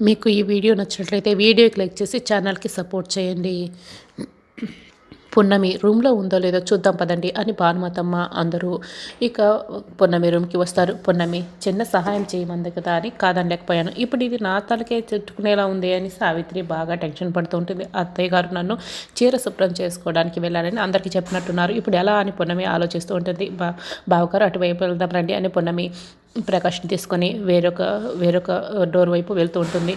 మీకు ఈ వీడియో నచ్చినట్లయితే వీడియోకి లైక్ చేసి ఛానల్కి సపోర్ట్ చేయండి. పున్నమి రూమ్లో ఉందో లేదో చూద్దాం పదండి అని భానుమతమ్మ అందరూ ఇక పున్నమి రూమ్కి వస్తారు. పున్నమి చిన్న సహాయం చేయమంది కదా అని కాదనలేకపోయాను ఇప్పుడు ఇది నా తలకే చుట్టుకునేలా ఉంది అని సావిత్రి బాగా టెన్షన్ పడుతూ ఉంటుంది. అత్తయ్య గారు నన్ను చీర శుభ్రం చేసుకోవడానికి వెళ్ళాలని అందరికీ చెప్పినట్టున్నారు. ఇప్పుడు ఎలా అని పున్నమి ఆలోచిస్తూ ఉంటుంది. బా బావగారు అటువైపు వెళ్దాం రండి అని పున్నమి ప్రకాష్ని తీసుకొని వేరొక వేరొక డోర్ వైపు వెళ్తూ ఉంటుంది.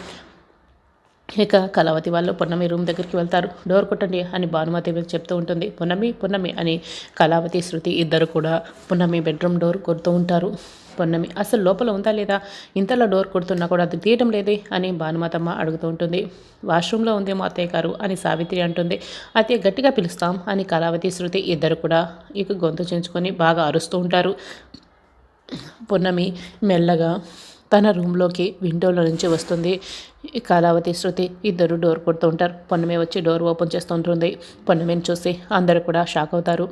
ఇక కళావతి వాళ్ళు పున్నమి రూమ్ దగ్గరికి వెళ్తారు. డోర్ కొట్టండి అని భానుమతి చెప్తూ ఉంటుంది. పున్నమి పున్నమి అని కళావతి శృతి ఇద్దరు కూడా పున్నమి బెడ్రూమ్ డోర్ కొడుతూ ఉంటారు. పున్నమి అసలు లోపల ఉందా లేదా? ఇంతలో డోర్ కొడుతున్నా కూడా అది తీయటం లేదే అని భానుమతమ్మ అడుగుతూ ఉంటుంది. వాష్రూమ్లో ఉందేమో అత్తయ్య గారు అని సావిత్రి అంటుంది. అత్తయ్య గట్టిగా పిలుస్తాం అని కళావతి శృతి ఇద్దరు కూడా ఇక గొంతు చెంచుకొని బాగా అరుస్తూ ఉంటారు. పున్నమి మెల్లగా తన రూమ్లోకి విండోలో నుంచి వస్తుంది. కళావతి శృతి ఇద్దరు డోర్ కొడుతూ ఉంటారు. పొన్నమే వచ్చి డోర్ ఓపెన్ చేస్తూ ఉంటుంది పొన్నమేని చూసి అందరూ కూడా షాక్ అవుతారు.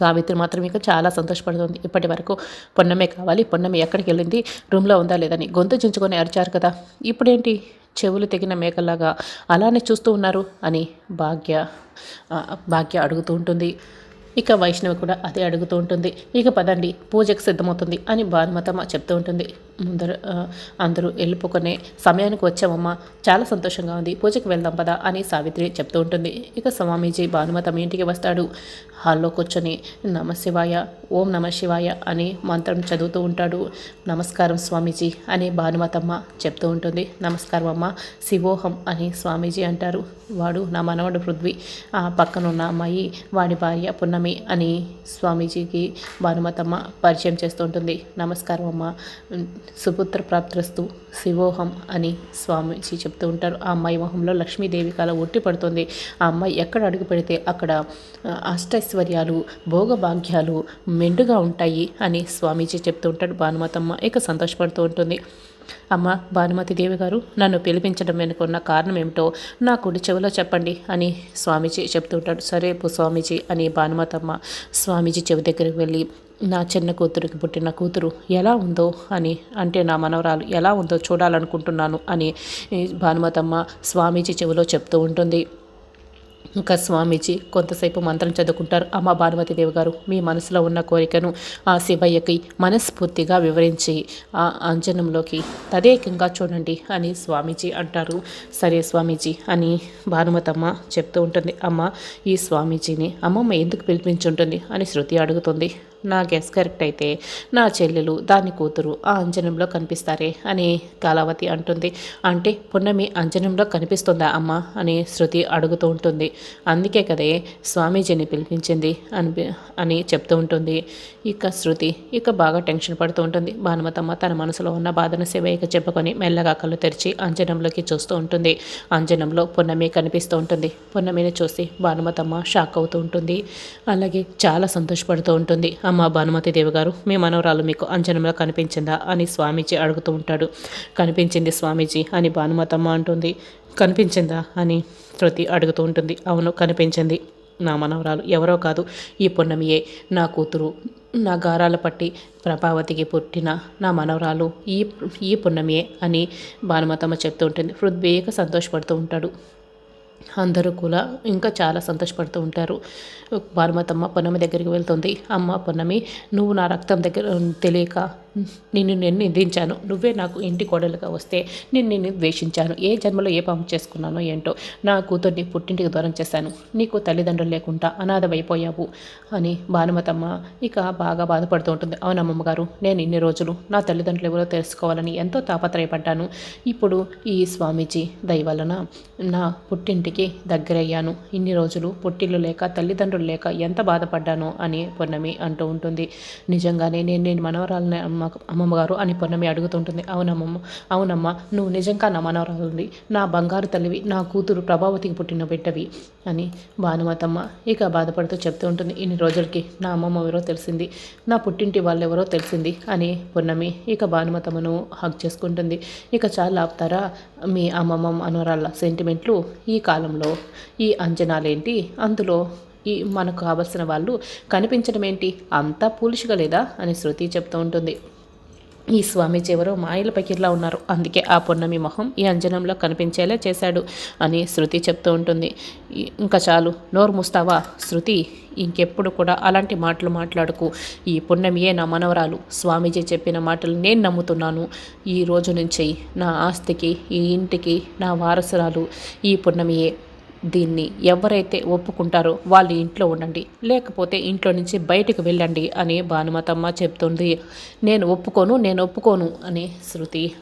సావిత్రి మాత్రం ఇంకా చాలా సంతోషపడుతుంది. ఇప్పటి వరకు పొన్నమే కావాలి. పొన్నమే ఎక్కడికి వెళ్ళింది? రూమ్లో ఉందా లేదని గొంతు చించుకొని అరిచారు కదా. ఇప్పుడేంటి? చెవులు తెగిన మేకలాగా అలానే చూస్తూ ఉన్నారు అని భాగ్య భాగ్య అడుగుతూ ఉంటుంది. ఇక వైష్ణవి కూడా అదే అడుగుతూ ఉంటుంది. ఇక పదండి పూజకు సిద్ధమవుతుంది అని భానుమతమ్మ చెప్తూ ఉంటుంది. ముందర అందరూ వెళ్ళిపోకునే సమయానికి వచ్చామమ్మా. చాలా సంతోషంగా ఉంది. పూజకి వెళ్దాం పదా అని సావిత్రి చెప్తూ ఉంటుంది. ఇక స్వామీజీ భానుమతమ్మ ఇంటికి వస్తాడు. హాల్లో కూర్చొని నమశివాయ ఓం నమ శివాయ అని మంత్రం చదువుతూ ఉంటాడు. నమస్కారం స్వామీజీ అని భానుమతమ్మ చెప్తూ ఉంటుంది. నమస్కారం అమ్మ శివోహం అని స్వామీజీ అంటారు. వాడు నా మనవడు పృథ్వీ. ఆ పక్కనున్న అమ్మాయి వాడి భార్య పున్నమి అని స్వామీజీకి భానుమతమ్మ పరిచయం చేస్తూ ఉంటుంది. నమస్కారం అమ్మ సుపుత్ర ప్రాప్తిస్తూ శివోహం అని స్వామీజీ చెప్తూ ఉంటారు. ఆ అమ్మాయి మొహంలో లక్ష్మీదేవి కాల ఒట్టి పడుతుంది. ఆ అమ్మాయి ఎక్కడ అడుగు పెడితే అక్కడ అష్టైశ్వర్యాలు భోగభాగ్యాలు మెండుగా ఉంటాయి అని స్వామీజీ చెప్తూ ఉంటాడు. భానుమతమ్మ ఇక సంతోషపడుతూ ఉంటుంది. అమ్మ భానుమతి దేవి గారు నన్ను పిలిపించడం వెనుకున్న కారణం ఏమిటో నా కుడి చెవిలో చెప్పండి అని స్వామీజీ చెప్తూ ఉంటాడు సరే స్వామీజీ అని భానుమతమ్మ స్వామీజీ చెవి దగ్గరికి వెళ్ళి నా చిన్న కూతురికి పుట్టిన కూతురు ఎలా ఉందో అని అంటే నా మనవరాలు ఎలా ఉందో చూడాలనుకుంటున్నాను అని భానుమతమ్మ స్వామీజీ చెవిలో చెప్తూ ఉంటుంది. ఇంకా స్వామీజీ కొంతసేపు మంత్రం చదువుకుంటారు. అమ్మ భానుమతిదేవి గారు మీ మనసులో ఉన్న కోరికను ఆ శివయ్యకి మనస్ఫూర్తిగా వివరించి ఆ అంజనంలోకి తదేకంగా చూడండి అని స్వామీజీ అంటారు. సరే స్వామీజీ అని భానుమతమ్మ చెప్తూ ఉంటుంది. అమ్మ ఈ స్వామీజీని అమ్మమ్మ ఎందుకు పిలిపించుంటుంది అని శృతి అడుగుతుంది. నా గెస్ కరెక్ట్ అయితే నా చెల్లెలు దాని కూతురు ఆ అంజనంలో కనిపిస్తారే అని కాలావతి అంటుంది. అంటే పున్నమి అంజనంలో కనిపిస్తుందా అమ్మ అని శృతి అడుగుతూ ఉంటుంది. అందుకే కదే స్వామీజీని పిలిపించింది అని అని చెప్తూ ఉంటుంది. ఇక శృతి ఇక బాగా టెన్షన్ పడుతూ ఉంటుంది. భానుమతమ్మ తన మనసులో ఉన్న బాధను శివయ్యకి చెప్పుకొని మెల్లగా కళ్ళు తెరిచి అంజనంలోకి చూస్తూ ఉంటుంది. అంజనంలో పున్నమి కనిపిస్తూ ఉంటుంది. పున్నమిని చూసి భానుమతమ్మ షాక్ అవుతూ ఉంటుంది. అలాగే చాలా సంతోషపడుతూ ఉంటుంది. అమ్మ భానుమతి దేవి గారు మీ మనవరాలు మీకు అంజనంలో కనిపించిందా అని స్వామీజీ అడుగుతూ ఉంటాడు. కనిపించింది స్వామీజీ అని భానుమతమ్మ అంటుంది. కనిపించిందా అని శృతి అడుగుతూ ఉంటుంది. అవును కనిపించింది. నా మనవరాలు ఎవరో కాదు. ఈ పున్నమియే నా కూతురు నా గారాల పట్టి ప్రభావతికి పుట్టిన నా మనవరాలు ఈ ఈ పున్నమియే అని భానుమతమ్మ చెప్తూ ఉంటుంది. హృద్వేగ సంతోషపడుతూ ఉంటాడు. అందరూ కూడా ఇంకా చాలా సంతోషపడుతూ ఉంటారు. భానుమతమ్మ పొన్నమి దగ్గరికి వెళ్తుంది. అమ్మ పొన్నమి నువ్వు నా రక్తం దగ్గర తెలియక నిన్ను నేను నిందించాను. నువ్వే నాకు ఇంటి కోడలుగా వస్తే నేను నిన్ను ద్వేషించాను. ఏ జన్మలో ఏ పాము చేసుకున్నానో ఏంటో నా కూతుర్ని పుట్టింటికి దూరం చేశాను. నీకు తల్లిదండ్రులు లేకుండా అనాథమైపోయావు అని భానుమతమ్మ ఇక బాగా బాధపడుతూ ఉంటుంది. అవునమ్మమ్మ గారు నేను ఇన్ని రోజులు నా తల్లిదండ్రులు ఎవరో తెలుసుకోవాలని ఎంతో తాపత్రయపడ్డాను. ఇప్పుడు ఈ స్వామీజీ దయవలన నా పుట్టింటికి దగ్గరయ్యాను. ఇన్ని రోజులు పుట్టిల్లు లేక తల్లిదండ్రులు లేక ఎంత బాధపడ్డానో అని పొన్నమి అంటూ ఉంటుంది. నిజంగానే నేను నేను మనవరాలని అమ్మ అమ్మమ్మగారు అని పొన్నమి అడుగుతుంటుంది. అవునమ్మమ్మ అవునమ్మ నువ్వు నిజంగా నా మనవరాలుంది నా బంగారు తల్లివి నా కూతురు ప్రభావతికి పుట్టిన బిడ్డవి అని భానుమతమ్మ ఇక బాధపడుతూ చెప్తూ ఉంటుంది. ఇన్ని రోజులకి నా అమ్మమ్మ ఎవరో తెలిసింది నా పుట్టింటి వాళ్ళు ఎవరో తెలిసింది అని పొన్నమి ఇక భానుమతమ్మను హక్ చేసుకుంటుంది. ఇక చాలా ఆపుతారా మీ అమ్మమ్మ మనవరాళ్ళ సెంటిమెంట్లు ఈ కాలంలో? ఈ అంచనాలేంటి? అందులో ఈ మనకు కావలసిన వాళ్ళు కనిపించడం ఏంటి? అంతా పూలుషుగా లేదా? అని శృతి చెప్తూ ఉంటుంది. ఈ స్వామీజీ ఎవరో మాయల పకిర్లా ఉన్నారు. అందుకే ఆ పొన్నమి మొహం ఈ అంజనంలో కనిపించేలా చేశాడు అని శృతి చెప్తూ ఉంటుంది. ఇంకా చాలు నోరు ముస్తావా? శృతి ఇంకెప్పుడు కూడా అలాంటి మాటలు మాట్లాడుకు. ఈ పున్నమియే నా మనవరాలు. స్వామీజీ చెప్పిన మాటలు నేను నమ్ముతున్నాను. ఈ రోజు నుంచి నా ఆస్తికి ఈ ఇంటికి నా వారసురాలు ఈ పున్నమియే. దీన్ని ఎవరైతే ఒప్పుకుంటారో వాళ్ళు ఇంట్లో ఉండండి లేకపోతే ఇంట్లో నుంచి బయటకు వెళ్ళండి అని భానుమతమ్మ చెప్తుంది. నేను ఒప్పుకోను నేను ఒప్పుకోను అని శృతి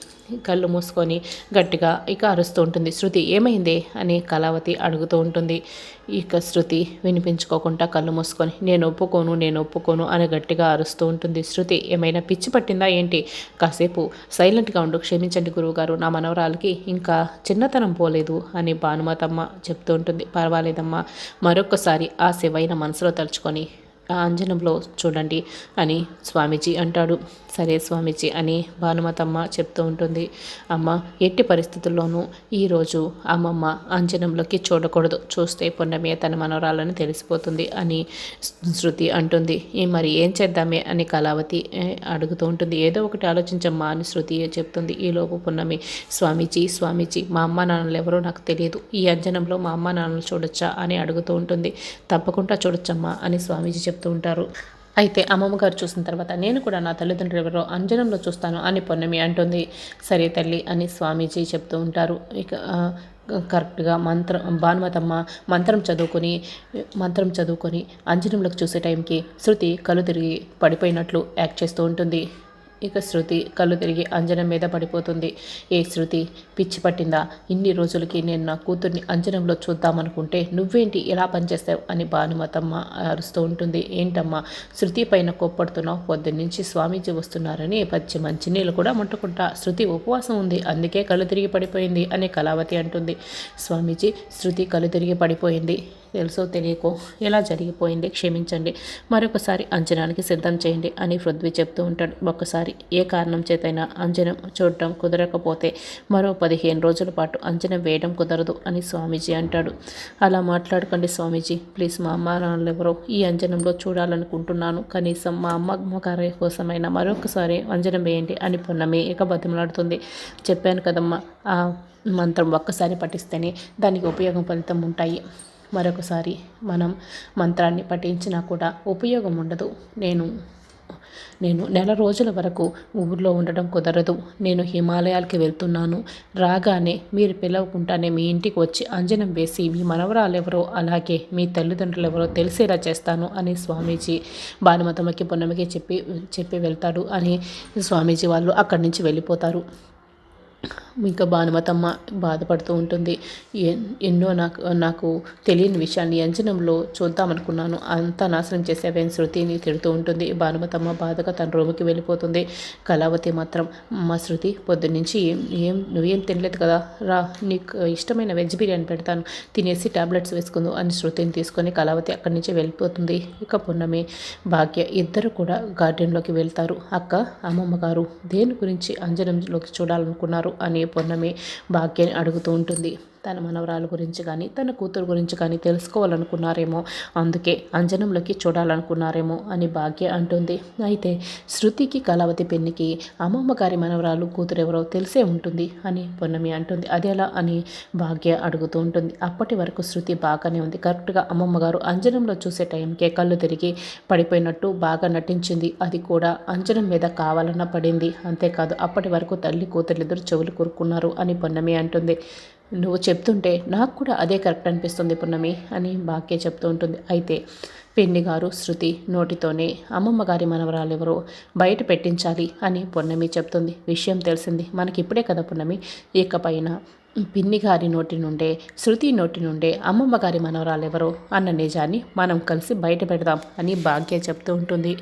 కళ్ళు మూసుకొని గట్టిగా ఇక అరుస్తూ ఉంటుంది. శృతి ఏమైంది? అని కళావతి అడుగుతూ ఉంటుంది. ఇక శృతి వినిపించుకోకుండా కళ్ళు మూసుకొని నేను ఒప్పుకోను నేను ఒప్పుకోను అని గట్టిగా అరుస్తూ ఉంటుంది. శృతి ఏమైనా పిచ్చి పట్టిందా ఏంటి? కాసేపు సైలెంట్గా ఉండు క్షమించండి గురువుగారు నా మనవరాలకి ఇంకా చిన్నతనం పోలేదు అని భానుమతమ్మ చెప్తూ ఉంటుంది. పర్వాలేదమ్మా మరొకసారి ఆ శివైన మనసులో తలుచుకొని ఆ అంజనంలో చూడండి అని స్వామీజీ అంటాడు. సరే స్వామీజీ అని భానుమతమ్మ చెప్తూ ఉంటుంది. అమ్మ ఎట్టి పరిస్థితుల్లోనూ ఈరోజు అమ్మమ్మ అంజనంలోకి చూడకూడదు. చూస్తే పున్నమే తన మనోరాలని తెలిసిపోతుంది అని శృతి అంటుంది. మరి ఏం చేద్దామే అని కళావతి అడుగుతూ ఉంటుంది. ఏదో ఒకటి ఆలోచించమ్మా అని శృతి చెప్తుంది. ఈలోపు పున్నమి స్వామీజీ స్వామీజీ మా అమ్మ నాన్నలు ఎవరో నాకు తెలియదు. ఈ అంజనంలో మా అమ్మ నాన్నలు చూడొచ్చా అని అడుగుతూ ఉంటుంది. తప్పకుండా చూడొచ్చమ్మా అని స్వామీజీ చెప్తూ ఉంటారు. అయితే అమ్మమ్మ గారు చూసిన తర్వాత నేను కూడా నా తల్లిదండ్రులు ఎవరో అంజనంలో చూస్తాను అని పొన్నమి అంటుంది. సరే తల్లి అని స్వామీజీ చెప్తూ ఉంటారు. ఇక కరెక్ట్గా మంత్రం భానుమతమ్మ మంత్రం చదువుకొని మంత్రం చదువుకొని అంజనంలోకి చూసే టైంకి శృతి కళ్ళు తిరిగి పడిపోయినట్లు యాక్ట్ చేస్తూ ఉంటుంది. ఇక శృతి కళ్ళు తిరిగి అంజనం మీద పడిపోతుంది. ఏ శృతి? పిచ్చి పట్టిందా? ఇన్ని రోజులకి నేను నా కూతుర్ని అంజనంలో చూద్దామనుకుంటే నువ్వేంటి ఇలా పనిచేస్తావు అని భానుమతమ్మ అరుస్తూ ఉంటుంది. ఏంటమ్మా? శృతి పైన కోప్పడుతున్నావు. పొద్దున్నుంచి స్వామీజీ వస్తున్నారని పచ్చి మంచినీళ్ళు కూడా ముట్టుకుంటా. శృతి ఉపవాసం ఉంది. అందుకే కళ్ళు తిరిగి పడిపోయింది అని కళావతి అంటుంది. స్వామీజీ శృతి కళ్ళు తిరిగి పడిపోయింది. తెలుసో తెలియకో ఎలా జరిగిపోయింది క్షమించండి. మరొకసారి అంచనానికి సిద్ధం చేయండి అని పృథ్వీ చెప్తూ ఉంటాడు. ఒక్కసారి ఏ కారణం చేతైనా అంజనం చూడటం కుదరకపోతే మరో పదిహేను రోజుల పాటు అంజనం వేయడం కుదరదు అని స్వామీజీ అంటాడు. అలా మాట్లాడకండి స్వామీజీ. ప్లీజ్ మా అమ్మ నాన్నలు ఎవరో ఈ అంజనంలో చూడాలనుకుంటున్నాను. కనీసం మా అమ్మ అమ్మగారి కోసమైనా మరొకసారి అంజనం వేయండి అని పొన్నమే ఇక బతిమలాడుతుంది. చెప్పాను కదమ్మా ఆ మంత్రం ఒక్కసారి పఠిస్తేనే దానికి ఉపయోగం ఫలితం ఉంటాయి. మరొకసారి మనం మంత్రాన్ని పఠించినా కూడా ఉపయోగం ఉండదు. నేను నేను నెల రోజుల వరకు ఊర్లో ఉండడం కుదరదు. నేను హిమాలయాలకి వెళ్తున్నాను. రాగానే మీరు పిలవకుండానే మీ ఇంటికి వచ్చి అంజనం వేసి మీ మనవరాలెవరో అలాగే మీ తల్లిదండ్రులు ఎవరో తెలిసేలా చేస్తాను అని స్వామీజీ భానుమతమ్మకి పొన్నమికి చెప్పి చెప్పి వెళ్తాడు అని స్వామీజీ వాళ్ళు అక్కడి నుంచి వెళ్ళిపోతారు. ఇంకా భానుమతమ్మ బాధపడుతూ ఉంటుంది. ఎన్నో నాకు నాకు తెలియని విషయాన్ని అంజనంలో చూద్దామనుకున్నాను. అంతా నాశనం చేసేవేం శృతిని తిడుతూ ఉంటుంది. భానుమతమ్మ బాధగా తన రూమ్కి వెళ్ళిపోతుంది. కళావతి మాత్రం మా శృతి పొద్దున్నుంచి ఏం నువ్వేం తినలేదు కదా? రా నీకు ఇష్టమైన వెజ్ బిర్యానీ పెడతాను. తినేసి టాబ్లెట్స్ వేసుకుందు అని శృతిని తీసుకొని కళావతి అక్కడి నుంచి వెళ్ళిపోతుంది. ఇక పున్నమి భాగ్య ఇద్దరు కూడా గార్డెన్లోకి వెళ్తారు. అక్క అమ్మమ్మ గారు దేని గురించి అంజనంలోకి చూడాలనుకున్నారు? అని పొన్నమి భాగ్యాన్ని అడుగుతూ ఉంటుంది. తన మనవరాల గురించి కానీ తన కూతురు గురించి కానీ తెలుసుకోవాలనుకున్నారేమో. అందుకే అంజనంలోకి చూడాలనుకున్నారేమో అని భాగ్య అంటుంది. అయితే శృతికి కళావతి పెన్నికి అమ్మమ్మ గారి మనవరాలు కూతురు ఎవరో తెలిసే ఉంటుంది అని పొన్నమి అంటుంది. అదేలా అని భాగ్య అడుగుతూ ఉంటుంది. అప్పటి వరకు శృతి బాగానే ఉంది. కరెక్ట్గా అమ్మమ్మ గారు అంజనంలో చూసే టైంకే కళ్ళు తిరిగి పడిపోయినట్టు బాగా నటించింది. అది కూడా అంజనం మీద కావాలన్న పడింది. అంతేకాదు అప్పటి వరకు తల్లి కూతురిద్దరు చెవులు కూరుకున్నారు అని పొన్నమి అంటుంది. నువ్వు చెప్తుంటే నాకు కూడా అదే కరెక్ట్ అనిపిస్తుంది పున్నమి అని భాగ్య చెప్తూ ఉంటుంది. అయితే పెన్ని గారు శృతి నోటితోనే అమ్మమ్మ గారి మనవరాలు ఎవరో బయట పెట్టించాలి అని పున్నమి చెప్తుంది. విషయం తెలిసింది. మనకి ఇప్పుడే కదా పున్నమి ఇకపైన పిన్ని గారి నోటి నుండే శృతి నోటి నుండే అమ్మమ్మ గారి మనవరాలు ఎవరో అన్న నిజాన్ని మనం కలిసి బయట పెడదాం అని భాగ్య చెప్తూ ఉంటుంది.